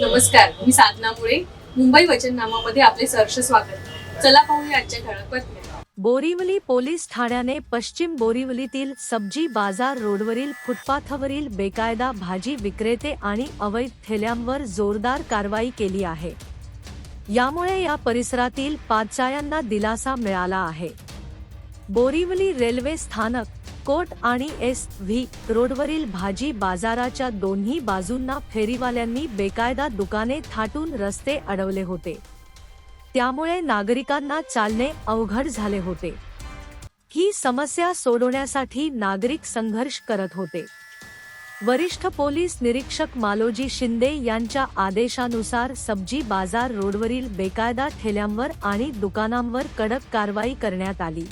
नमस्कार मी साधना मुळे. मुंबई वचननामामध्ये आपले सहर्ष स्वागत. चला पाहूया आजच्या ठळक बातम्या. बोरिवली पोलीस ठाण्याने पश्चिम बोरिवलीतील सब्जी बाजार रोडवरील फुटपाथवरील बेकायदा भाजी विक्रेते आणि अवैध ठेल्यांवर जोरदार कारवाई केली आहे. यामुळे या परिसरातील पाचायांना दिलासा मिळाला आहे. बोरिवली रेल्वे स्थानक कोट आणि एस व्ही रोडवरील भाजी बाजाराच्या दोन्ही बाजूंना फेरीवाल्यांनी बेकायदा दुकाने थाटून रस्ते अडवले होते. त्यामुळे नागरिकांना चालणे अवघड झाले होते. ही समस्या सोडवण्यासाठी नागरिक संघर्ष करत होते. वरिष्ठ पोलीस निरीक्षक मालोजी शिंदे यांच्या आदेशानुसार सब्जी बाजार रोडवरील बेकायदा ठेल्यांवर आणि दुकानांवर कडक कारवाई करण्यात आली.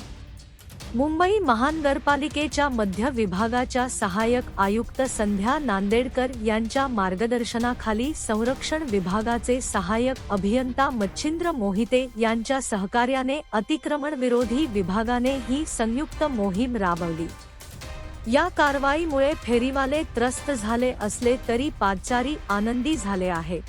मुंबई महानगरपालिकेच्या मध्य विभागाच्या सहाय्यक आयुक्त संध्या नांदेडकर यांच्या मार्गदर्शनाखाली संरक्षण विभागाचे सहाय्यक अभियंता मच्छिंद्र मोहिते यांच्या सहकार्याने अतिक्रमण विरोधी विभागाने ही संयुक्त मोहीम राबवली. या कारवाईमुळे फेरीवाले त्रस्त झाले असले तरी पादचारी आनंदी झाले आहेत.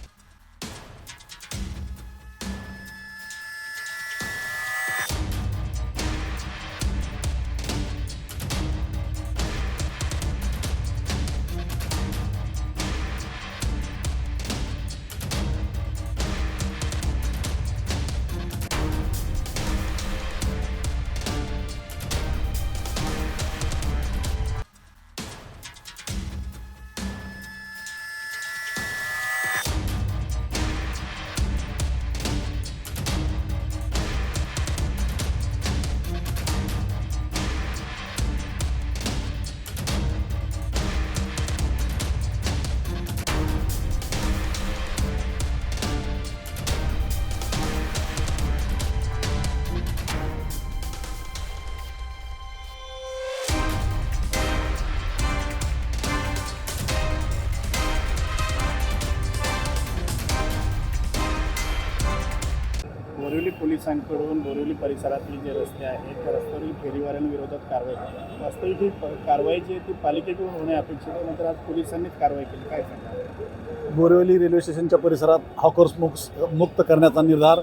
बोरिवली पोलिसांकडून बोरिवली परिसरातील जे रस्ते आहेत त्या रस्त्यावरील फेरीवाल्यांविरोधात कारवाई वास्तविक ही प- कारवाई जी आहे ती पालिकेकडून होणे अपेक्षित आहे नंतर आज पोलिसांनीच कारवाई केली. काय सांगा बोरिवली रेल्वे स्टेशनच्या परिसरात हॉकर्स मुक्त मुक्त करण्याचा निर्धार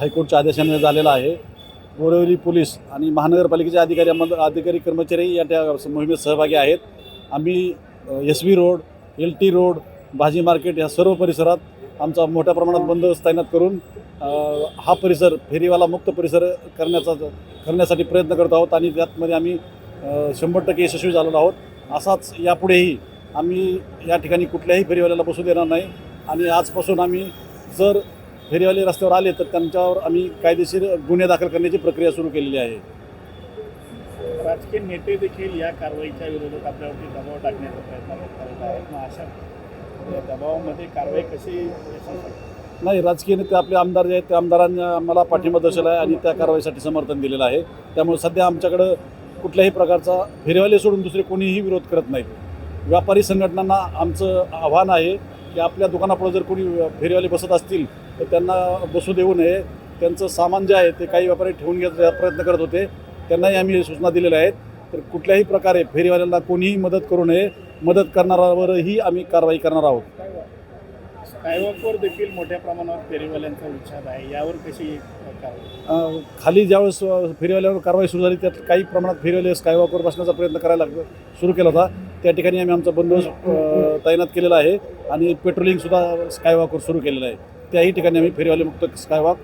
हायकोर्टच्या आदेशाने झालेला आहे. बोरिवली पोलीस आणि महानगरपालिकेचे अधिकारी अमल- अधिकारी कर्मचारी या त्या मोहिमेत सहभागी आहेत. आम्ही S V road L T road भाजी मार्केट या सर्व परिसरात आमचा मोठ्या प्रमाणात बंदोबस्त तैनात करून हा परिसर फेरीवाला मुक्त परिसर करण्याचा करण्यासाठी प्रयत्न करत आहोत आणि त्यातमध्ये आम्ही शंभर टक्के यशस्वी झालेलो आहोत. असाच यापुढेही आम्ही या ठिकाणी कुठल्याही फेरीवाल्याला बसू देणार नाही. आणि आजपासून आम्ही जर फेरीवाले रस्त्यावर आले तर त्यांच्यावर आम्ही कायदेशीर गुन्हे दाखल करण्याची प्रक्रिया सुरू केलेली आहे. राजकीय नेते देखील या कारवाईच्या विरोधात आपल्यावरती दबाव टाकण्याचा प्रयत्न करत आहेत. मग अशा दबावामध्ये कारवाई कशी नाही राजकीय नेते आपले आमदार जे आहेत त्या आमदारांनी आम्हाला पाठिंबा दर्शवला आहे आणि त्या कारवाईसाठी समर्थन दिलेलं आहे. त्यामुळे सध्या आमच्याकडं कुठल्याही प्रकारचा फेरीवाले सोडून दुसरे कोणीही विरोध करत नाहीत. व्यापारी संघटनांना आमचं आव्हान आहे की आपल्या दुकानापुढे जर कोणी फेरीवाले बसत असतील तर त्यांना बसू देऊ नये. त्यांचं सामान जे आहे ते काही व्यापारी ठेवून घ्यायचा प्रयत्न करत होते. त्यांनाही आम्ही सूचना दिलेल्या आहेत. तर कुठल्याही प्रकारे फेरीवाल्यांना कोणीही मदत करू नये. मदत करणाऱ्यावरही आम्ही कारवाई करणार आहोत. स्कायवॉकवर देखील मोठ्या प्रमाणावर फेरीवाल्यांचा उच्छाद आहे. यावर कशी कारवाई? अ, खाली ज्यावेळेस अ, फेरीवाल्यावर कारवाई सुरू झाली त्यात काही प्रमाणात फेरीवाले स्कायवॉकवर बसण्याचा प्रयत्न करायला लाग- सुरू केला होता. त्या ठिकाणी आम्ही आमचा बंदोबस्त अ, तैनात केलेला आहे आणि पेट्रोलिंगसुद्धा स्कायवॉकवर सुरू केलेलं आहे. त्याही ठिकाणी आम्ही फेरीवाले मुक्त स्कायवॉक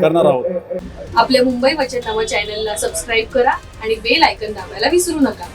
करणार आहोत. आपल्या मुंबई वचननामा चॅनलला सबस्क्राईब करा आणि बेल आयकन दाबायला विसरू नका.